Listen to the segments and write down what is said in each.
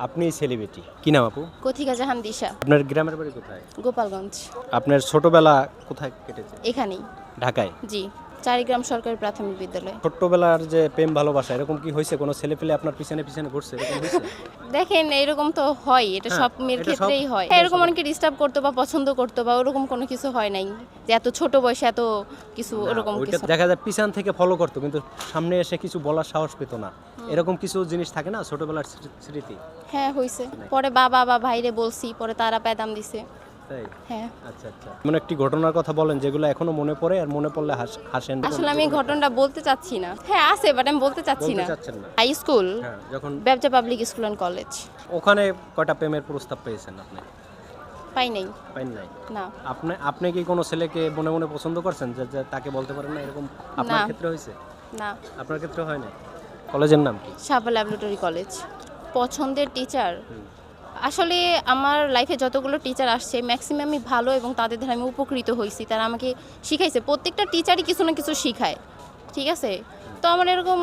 আপনি সেলিব্রিটি কি নাম আপু? কথিকা জাহান দিশা। আপনার গ্রামের বাড়ি কোথায়? গোপালগঞ্জ। আপনার ছোটবেলা কোথায় কেটেছে? এখানেই। ঢাকায়? জি চারিগ্রাম সরকারি প্রাথমিক বিদ্যালয়। ছোট্টবেলার যে প্রেম ভালোবাসা এরকম কি হয়েছে? কোনো ছেলে পেলে আপনার পিছনে পিছনে ঘুরছে? দেখেন এরকম তো হয়। এটা হ্যাঁ, সব মেয়ের ক্ষেত্রেই হয়। এরকম অনেকে ডিস্টার্ব করতো বা পছন্দ করতো বা ওরকম কোনো কিছু হয় নাই। যে এত ছোট বয়সে এত কিছু ওরকম কিছু দেখা যায় পিছন থেকে ফলো করতো কিন্তু সামনে এসে কিছু বলার সাহস পেতো না। এরকম কিছু জিনিস থাকে না ছোটবেলার স্মৃতি? হ্যাঁ হয়েছে পরে বাবা বা ভাইরে বলছি পরে তারা প্যাদাম দিছে। তাই? হ্যাঁ। আচ্ছা আচ্ছা। এমন একটি ঘটনার কথা বলেন যেগুলো এখনও মনে পড়ে আর মনে পড়লে হাসেন আসলে আমি ঘটনাটা বলতে চাচ্ছি না। হ্যাঁ আছে বাট আমি বলতে চাচ্ছি না। হাই স্কুল হ্যাঁ যখন ব্যবসা পাবলিক স্কুল অ্যান্ড কলেজ ওখানে কয়টা প্রেমের প্রস্তাব পেয়েছেন আপনি? পাই নাই। পাইন নাই? না। আপনি আপনি কি কোনো ছেলেকে মনে মনে পছন্দ করছেন যে যে তাকে বলতে পারেন না এরকম আপনার ক্ষেত্রে হয়েছে? না। আপনার ক্ষেত্রে হয় না কলেজের নাম কি? Saba laboratory college. পছন্দের টিচার আসলে আমার লাইফে যতগুলো টিচার আসছে ম্যাক্সিমামই ভালো এবং তাদের দ্বারা আমি উপকৃত হয়েছি। তারা আমাকে শিখাইছে। প্রত্যেকটা টিচারই কিছু না কিছু শিখায়। ঠিক আছে? তো আমার এরকম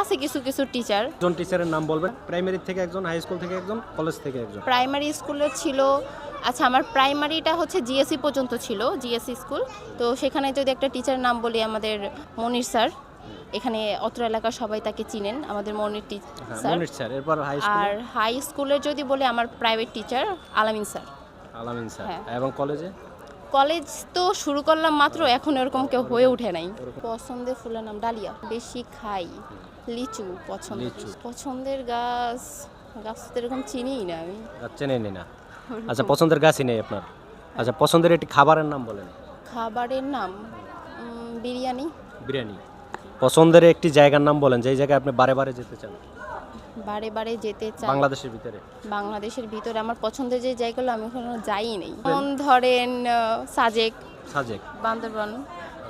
আছে কিছু কিছু টিচার একজন টিচারের নাম বলবেন? প্রাইমারি থেকে একজন হাই স্কুল থেকে একজন কলেজ থেকে একজন? প্রাইমারি স্কুলে ছিল আচ্ছা আমার প্রাইমারিটা হচ্ছে জিএসসি পর্যন্ত ছিল জিএসসি স্কুল তো সেখানে যদি একটা টিচারের নাম বলি আমাদের মনির স্যার এখানে অত্র এলাকার সবাই তাকে চিনেন আমাদের মনির টি- হ্যাঁ স্যার। এরপর হাই আর হাই স্কুলের যদি বলে আমার private teacher Alamin sir. Alamin sir. হ্যাঁ। এবং কলেজে কলেজ তো শুরু করলাম মাত্র এখন এরকম কেউ হয়ে ওঠে নাই। পছন্দের ফুলের নাম ডালিয়া। বেশি খাই লিচু পছন্দ। পছন্দের গাছ গাছ তো এরকম চিনিই না আমি। চেনেন না। আচ্ছা পছন্দের গাছই নেই আপনার? আচ্ছা পছন্দের একটি খাবারের নাম বলেন। খাবারের নাম বিরিয়ানি। বিরিয়ানি। পছন্দের একটি জায়গার নাম বলেন যেই জায়গায় আপনি বারে বারে যেতে চান? বারে বারে যেতে চাই। বাংলাদেশের ভিতরে? বাংলাদেশের ভিতরে আমার পছন্দের যে জায়গাগুলো আমি ওখানে যাই নেই। যেমন ধরেন সাজেক। সাজেক। বান্দরবান।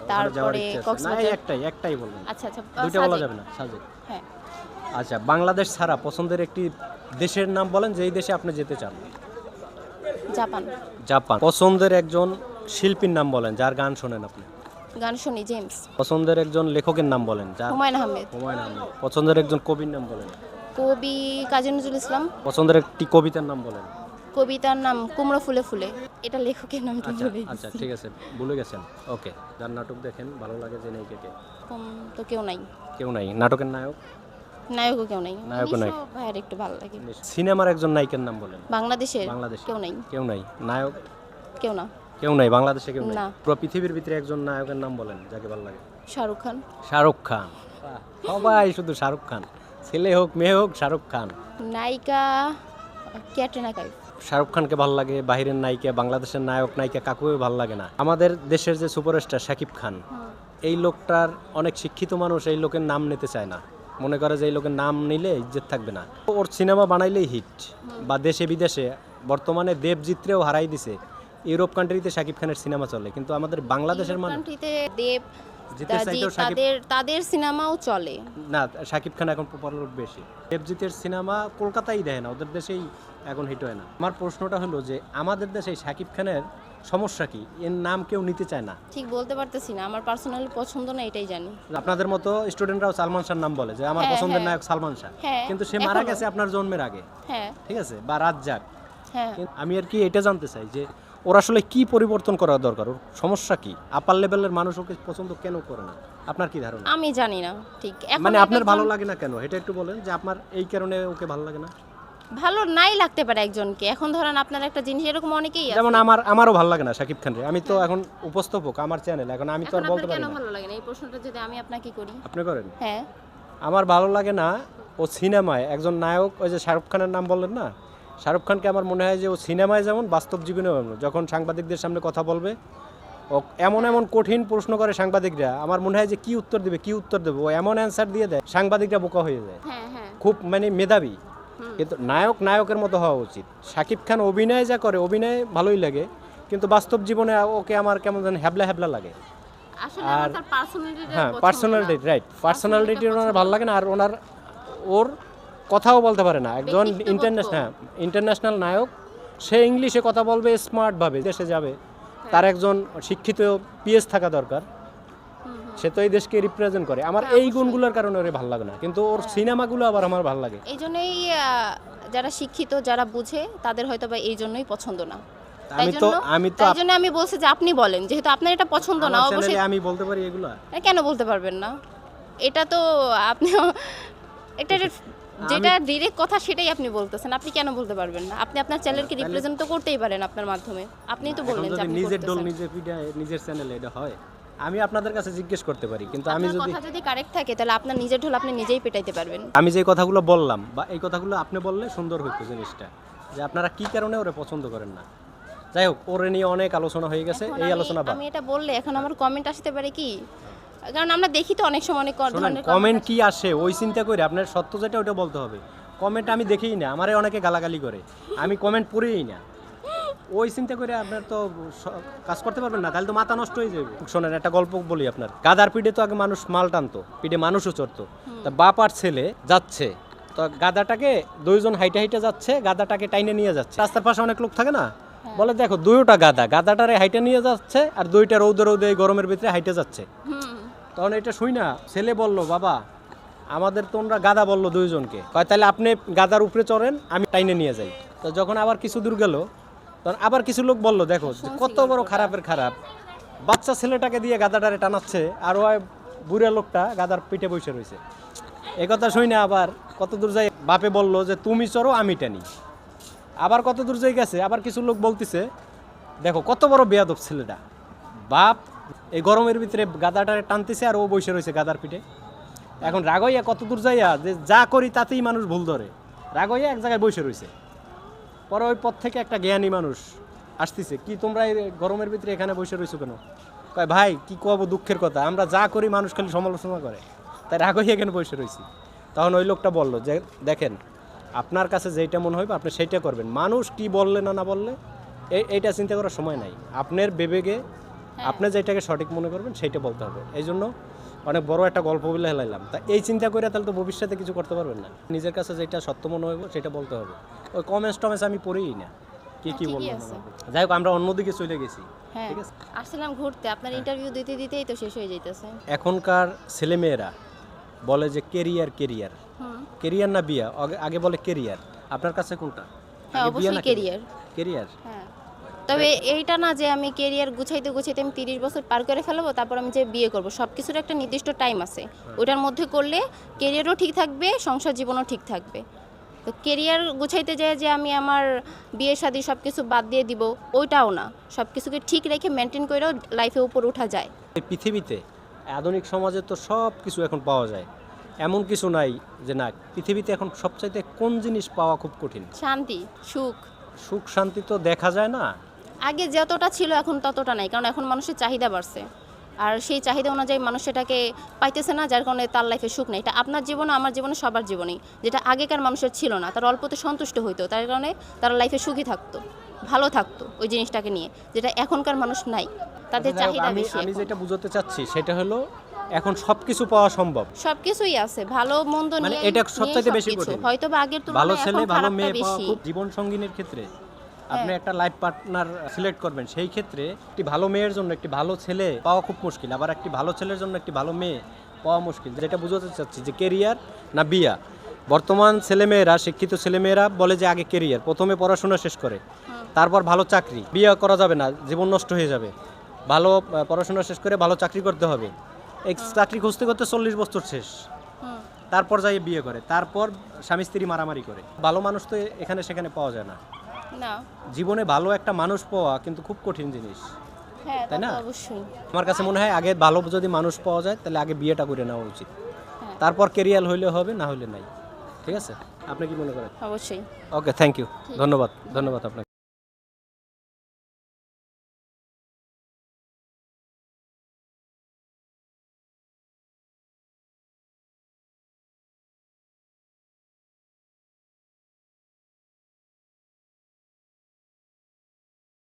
তারপরে কক্সবাজার। একটাই একটাই বলবেন। আচ্ছা আচ্ছা দুইটা বলা যাবে না সাজেক। হ্যাঁ। আচ্ছা বাংলাদেশ ছাড়া পছন্দের একটি দেশের নাম বলেন যেই দেশে আপনি যেতে চান? জাপান। জাপান। পছন্দের একজন শিল্পীর নাম বলেন যার গান শোনেন আপনি। গান শুনি জেমস। পছন্দের একজন লেখকের নাম বলেন হুমায়ুন আহমেদ। হুমায়ুন আহমেদ। পছন্দের একজন কবির নাম বলেন। কবি কাজী নজরুল ইসলাম। পছন্দের একটি কবিতার নাম বলেন। কবিতার নাম কুমড়ো ফুলে ফুলে। এটা লেখকের নাম আচ্ছা আচ্ছা ঠিক আছে ভুলে গেছেন। ওকে যার নাটক দেখেন ভালো লাগে যে নেই কে কে। তো কেউ নাই। কেউ নাই। নাটকের নায়ক? নায়কও কেউ নাই। নায়কও নাই। ভাইয়ের একটু ভালো লাগে। সিনেমার একজন নায়িকার নাম বলেন। বাংলাদেশের বাংলাদেশ কেউ নাই। কেউ নাই। নায়ক? কেউ না। কেউ নাই বাংলাদেশে কেউ নাই? না। পুরো পৃথিবীর ভিতরে একজন নায়কের নাম বলেন যাকে ভালো লাগে। শাহরুখ খান। শাহরুখ খান। বাহ, সবাই শুধু শাহরুখ খান। ছেলে হোক মেয়ে হোক শাহরুখ খান। নায়িকা ক্যাটরিনা কাইফ। শাহরুখ খানকে ভালো লাগে বাহিরের নায়িকা বাংলাদেশের নায়ক নায়িকা কাকুও ভালো লাগে না। আমাদের দেশের যে সুপারস্টার শাকিব খান এই লোকটার অনেক শিক্ষিত মানুষ এই লোকের নাম নিতে চায় না। মনে করে যে এই লোকের নাম নিলে ইজ্জত থাকবে না। ওর সিনেমা বানাইলেই হিট বা দেশে বিদেশে বর্তমানে দেবজিত্রেও হারাই দিছে। ইউরোপ কান্ট্রিতে শাকিব খানের সিনেমা চলে কিন্তু আমাদের বাংলাদেশের মানুষ কান্ট্রিতে দেব জিতের তাদের তাদের সিনেমাও চলে। না শাকিব খান এখন পপুলার বেশি। দেবজিতের সিনেমা কলকাতায় দেয় না ওদের দেশেই এখন হিট হয় না। আমার প্রশ্নটা হলো যে আমাদের দেশে শাকিব খানের সমস্যা কি? এর নাম কেউ নিতে চায় না। ঠিক বলতে পারতেছি না আমার পার্সোনালি পছন্দ না এটাই জানি। আপনাদের মতো স্টুডেন্টরাও সালমান শাহর নাম বলে যে আমার হ্যাঁ, পছন্দের হ্যাঁ। নায়ক সালমান শাহ। হ্যাঁ, কিন্তু সে মারা গেছে আপনার জন্মের আগে। হ্যাঁ। ঠিক আছে? বা রাজ্জাক হ্যাঁ। আমি আর কি এটা জানতে চাই যে ওর আসলে কি পরিবর্তন করা দরকার? ওর সমস্যা কি? আপার লেভেলের মানুষ ওকে পছন্দ কেন করে না? আপনার কি ধারণা? আমি জানি না ঠিক। এখন মানে আপনার ভালো লাগে না কেন? এটা একটু বলেন যে আপনার এই কারণে ওকে ভালো লাগে না? ভালো নাই লাগতে পারে একজনকে। এখন ধরেন আপনার একটা জিনিস এরকম অনেকেই আছে। যেমন আমার আমারও ভালো লাগে না শাকিব খান রে। আমি তো এখন উপস্থাপক আমার চ্যানেল এখন আমি তো আর বলতে পারি কেন না। ভালো লাগে না? এই প্রশ্নটা যদি আমি আপনাকে করি। আপনি করেন? হ্যাঁ। আমার ভালো লাগে না ও সিনেমায় একজন নায়ক ওই যে শাহরুখ খানের নাম বললেন না? শাহরুখ খানকে আমার মনে হয় যে ও সিনেমায় যেমন বাস্তব জীবনেও এমন। যখন সাংবাদিকদের সামনে কথা বলবে ও এমন এমন কঠিন প্রশ্ন করে সাংবাদিকরা আমার মনে হয় যে কি উত্তর দেবে কি উত্তর দেবে? ও এমন অ্যান্সার দিয়ে দেয় সাংবাদিকরা বোকা হয়ে যায়। হ্যাঁ হ্যাঁ। খুব মানে মেধাবী। কিন্তু নায়ক নায়কের মতো হওয়া উচিত। শাকিব খান অভিনয় যা করে অভিনয় ভালোই লাগে কিন্তু বাস্তব জীবনে ওকে আমার কেমন যেন হ্যাবলা হ্যাবলা লাগে। আর- হ্যাঁ পার্সোনালিটি রাইট পার্সোনালিটি ওনার ভালো লাগে না আর ওনার ওর কথাও বলতে পারে না। একজন ইন্টারন্যাশনাল ইন্টারন্যাশনাল নায়ক সে ইংলিশে কথা বলবে স্মার্টভাবে দেশে যাবে। তার একজন শিক্ষিত পিএস থাকা দরকার। সে তো এই দেশকে রিপ্রেজেন্ট করে। আমার এই গুণগুলোর কারণে ওরে ভালো লাগে না। কিন্তু ওর সিনেমাগুলো আবার আমার ভালো লাগে। এই জন্যই যারা শিক্ষিত যারা বুঝে তাদের হয়তো বা এই জন্যই পছন্দ না। আমি তো আমি তো জন্য আমি বলছি যে আপনি বলেন যেহেতু আপনার এটা পছন্দ না অবশ্যই আমি বলতে পারি এগুলা? কেন বলতে পারবেন না? এটা তো আপনি এটা যেটা ডিরেক্ট কথা সেটাই আপনি বলতেছেন আপনি কেন বলতে পারবেন না? আপনি আপনার চ্যানেলকে রিপ্রেজেন্ট তো করতেই পারেন আপনার মাধ্যমে। আপনিই তো বললেন যে আপনি নিজের ডোল করতেছেন। নিজে পিটায় নিজের চ্যানেলে এটা হয় আমি আপনাদের কাছে জিজ্ঞেস করতে পারি কিন্তু আমি যদি কথা যদি কারেক্ট থাকে তাহলে আপনার নিজের ঢোল আপনি নিজেই পেটাইতে পারবেন। আমি যে কথাগুলো বললাম বা এই কথাগুলো আপনি বললে সুন্দর হইতো জিনিসটা যে আপনারা কি কারণে ওরে পছন্দ করেন না? যাই হোক ওরে নিয়ে অনেক আলোচনা হয়ে গেছে এই আলোচনা আমি এটা বললে এখন আমার কমেন্ট আসতে পারে কি? কারণ আমরা দেখি তো অনেক সময় অনেক ধরনের কমেন্ট কি আসে? ওই চিন্তা করে আপনার সত্য যেটা ওটা বলতে হবে। কমেন্ট আমি দেখেই না আমারে অনেকে গালাগালি করে। আমি কমেন্ট পড়েই না। ওই চিন্তা করে আপনার তো কাজ করতে পারবেন না তাহলে তো মাথা নষ্ট হয়ে যাবে। শোনেন একটা গল্প বলি আপনার। গাদার পিঠে তো আগে মানুষ মাল টানতো পিঠে মানুষও চড়তো। তা বাপ আর ছেলে যাচ্ছে তো গাদাটাকে দুইজন হাইটে হাইটে যাচ্ছে গাদাটাকে টাইনে নিয়ে যাচ্ছে। রাস্তার পাশে অনেক লোক থাকে না? বলে দেখো দুইটা গাদা গাদাটারে হাইটে নিয়ে যাচ্ছে আর দুইটা রৌদে রৌদে গরমের ভিতরে হাইটে যাচ্ছে। তখন এটা শুই না ছেলে বলল বাবা আমাদের তোমরা গাদা বলল দুইজনকে। কয় তাহলে আপনি গাদার উপরে চড়েন আমি টাইনে নিয়ে যাই। তো যখন আবার কিছু দূর গেল তখন আবার কিছু লোক বলল দেখো কত বড় খারাপের খারাপ। বাচ্চা ছেলেটাকে দিয়ে গাদাটারে টানাচ্ছে আর ওই বুড়া লোকটা গাদার পিঠে বসে রয়েছে। এই কথা শুই না আবার কত দূর যাই বাপে বলল যে তুমি চড়ো আমি টানি। আবার কত দূর যাই গেছে আবার কিছু লোক বলতেছে দেখো কত বড় বেয়াদব ছেলেটা। বাপ এই গরমের ভিতরে গাদাটারে টানতেছে আর ও বসে রয়েছে গাদার পিঠে। এখন রাগইয়া কত দূর যাইয়া যে যা করি তাতেই মানুষ ভুল ধরে। রাগইয়া এক জায়গায় বসে রয়েছে। পরে ওই পথ থেকে একটা জ্ঞানী মানুষ আসতেছে, কি তোমরা এই গরমের ভিতরে এখানে বসে রয়েছো কেন? কয়, ভাই, কি কব দুঃখের কথা, আমরা যা করি মানুষ খালি সমালোচনা করে। তাই রাগইয়া এখানে বসে রয়েছি। তখন ওই লোকটা বলল যে, দেখেন, আপনার কাছে যেইটা মনে হইবে, আপনি সেইটা করবেন। মানুষ কি বললে না না বললে এই এইটা চিন্তা করার সময় নাই। আপনার বিবেকে আপনি যেটাকে সঠিক মনে করবেন সেইটা বলতে হবে। এই জন্য অনেক বড় একটা গল্প বলে হেলাইলাম। তা এই চিন্তা করে তাহলে তো ভবিষ্যতে কিছু করতে পারবেন না। নিজের কাছে যেটা সত্য মনে হইব সেটা বলতে হবে। ওই কমেন্টস টমেন্টস আমি পড়িই না। কি কি বলব যাই হোক আমরা অন্যদিকে চলে গেছি। হ্যাঁ। ঠিক আছে? আসছিলাম ঘুরতে। আপনার ইন্টারভিউ দিতে দিতেই তো শেষ হয়ে যাইতেছে। এখনকার ছেলেমেয়েরা বলে যে কেরিয়ার কেরিয়ার কেরিয়ার না বিয়া? আগে- বলে কেরিয়ার আপনার কাছে কোনটা? হ্যাঁ অবশ্যই কেরিয়ার কেরিয়ার হ্যাঁ। তবে এইটা না যে আমি কেরিয়ার গুছাইতে গুছাইতে আমি তিরিশ বছর পার করে ফেলব তারপর আমি যে বিয়ে করব সব কিছুর একটা নির্দিষ্ট টাইম আছে। ওটার মধ্যে করলে কেরিয়ারও ঠিক থাকবে সংসার জীবনও ঠিক থাকবে। তো কেরিয়ার গুছাইতে যায় যে আমি আমার বিয়ে শাদী সব কিছু বাদ দিয়ে দিব ওইটাও না। সব কিছুকে ঠিক রেখে মেনটেন করেও লাইফে উপর ওঠা যায়। এই পৃথিবীতে আধুনিক সমাজে তো সব কিছু এখন পাওয়া যায়। এমন কিছু নাই যে না পৃথিবীতে এখন সবচাইতে কোন জিনিস পাওয়া খুব কঠিন? শান্তি সুখ। সুখ শান্তি তো দেখা যায় না। আগে যতটা ছিল এখন ততটা নাই কারণ এখন মানুষের চাহিদা বাড়ছে। আর সেই চাহিদা অনুযায়ী মানুষ সেটাকে পাইতেছে না যার কারণে তার লাইফে সুখ নেই। এটা আপনার জীবনে আমার জীবনে সবার জীবনেই যেটা আগেকার মানুষের ছিল না। তার অল্পতে সন্তুষ্ট হইতো তার কারণে তারা লাইফে সুখী থাকতো ভালো থাকতো ওই জিনিসটাকে নিয়ে যেটা এখনকার মানুষ নাই। তাদের চাহিদা বেশি আমি যেটা বুঝতে চাচ্ছি সেটা হলো এখন সবকিছু পাওয়া সম্ভব। সবকিছুই আছে ভালো মন্দ মানে নিয়ে এটা সবচাইতে বেশি। হয়তো বা আগের ভালো তুলনায় ছেলে এখন ভালো মেয়ে পাওয়া খুব জীবন সঙ্গিনীর ক্ষেত্রে। আপনি হ্যাঁ। একটা লাইফ পার্টনার সিলেক্ট করবেন সেই ক্ষেত্রে একটি ভালো মেয়ের জন্য একটি ভালো ছেলে পাওয়া খুব মুশকিল আবার একটি ভালো ছেলের জন্য একটি ভালো মেয়ে পাওয়া মুশকিল। যেটা বুঝতে চাচ্ছি যে কেরিয়ার না বিয়া? বর্তমান ছেলেমেয়েরা শিক্ষিত ছেলেমেয়েরা বলে যে আগে কেরিয়ার প্রথমে পড়াশোনা শেষ করে তারপর ভালো চাকরি। বিয়ে করা যাবে না জীবন নষ্ট হয়ে যাবে। ভালো পড়াশোনা শেষ করে ভালো চাকরি করতে হবে। এই চাকরি খুঁজতে করতে চল্লিশ বছর শেষ। তারপর যাই বিয়ে করে তারপর স্বামী স্ত্রী মারামারি করে। ভালো মানুষ তো এখানে সেখানে পাওয়া যায় না। না। জীবনে ভালো একটা মানুষ পাওয়া কিন্তু খুব কঠিন জিনিস। হ্যাঁ তাই না? অবশ্যই। আমার কাছে মনে হয় আগে ভালো যদি মানুষ পাওয়া যায় তাহলে আগে বিয়েটা করে নেওয়া উচিত। হ্যাঁ। তারপর কেরিয়ার হইলে হবে না হইলে নাই। ঠিক আছে? আপনি কি মনে করেন? অবশ্যই। ওকে থ্যাংক ইউ ধন্যবাদ। ধন্যবাদ আপনাকে।